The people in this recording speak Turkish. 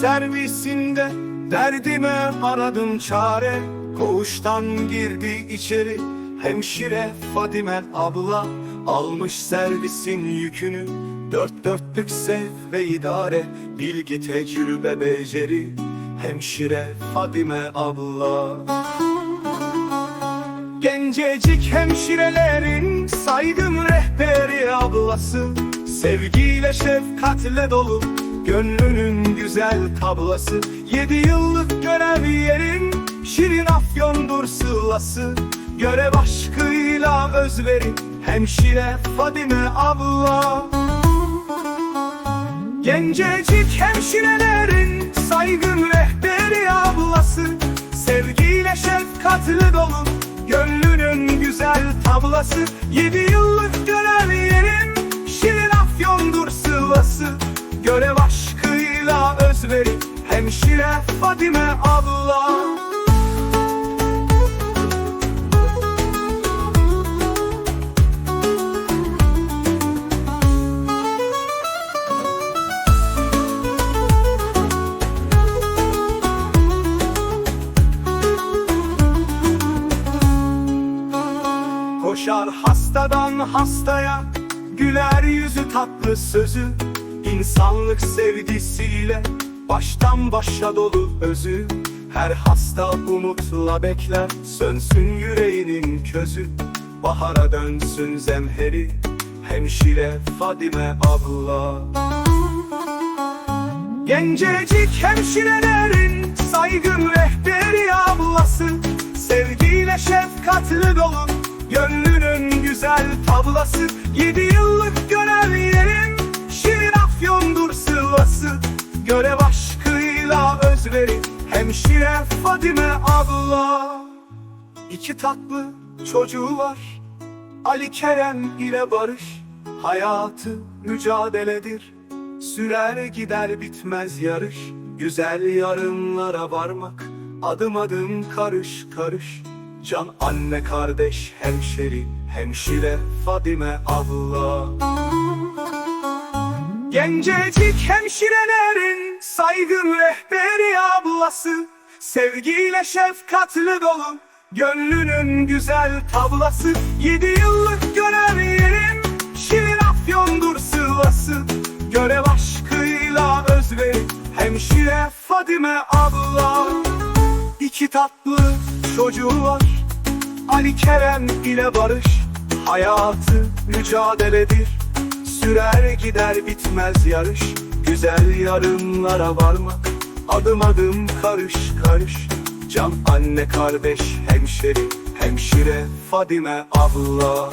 servisinde Derdime aradım çare. Koğuştan girdi içeri Hemşire Fadime abla. Almış servisin yükünü Dört dörtlük sev ve idare. Bilgi tecrübe beceri Hemşire Fadime abla. Gencecik hemşirelerin saygın rehberi ablası. Sevgiyle şefkatle dolu gönlünün güzel tablası Yedi yıllık görev yerin şirin afyondur sılası. Görev aşkıyla özveri hemşire Fadime abla. Gencecik hemşirelerin saygın rehberi ablası. Sevgiyle şefkatle dolu gönlünün güzel tablası. Yedi yıllık görev yerim şirin afyondur sıvası Görev aşkıyla hemşire Fadime abla. Koşar hastadan hastaya Güler yüzü tatlı sözü İnsanlık sevgisiyle Baştan başa dolu özü Her hasta umutla bekler. Sönsün yüreğinin közü Bahara dönsün zemheri. Hemşire Fadime abla. Gencecik hemşirelerin saygın rehberi ablası. Sevgiyle şefkatle dolu gönlünün güzel tablası. Yedi yıllık Görev aşkıyla özveri. Hemşire Fadime abla. İki tatlı çocuğu var. Ali Kerem ile Barış. Hayatı mücadeledir. Sürer gider bitmez yarış. Güzel yarınlara varmak Adım adım karış karış. Can anne kardeş hemşeri Hemşire Fadime abla Gencecik hemşirelerin saygın rehberi ablası Sevgiyle şefkatle dolu gönlünün güzel tablası Yedi yıllık görev yerim şirin afyondur sılası Görev aşkıyla özveri hemşire Fadime abla. İki tatlı çocuğu var Ali Kerem ile Barış Hayatı mücadeledir Sürer gider bitmez yarış. Güzel yarınlara varmak Adım adım karış karış. Can anne kardeş hemşeri Hemşire Fadime abla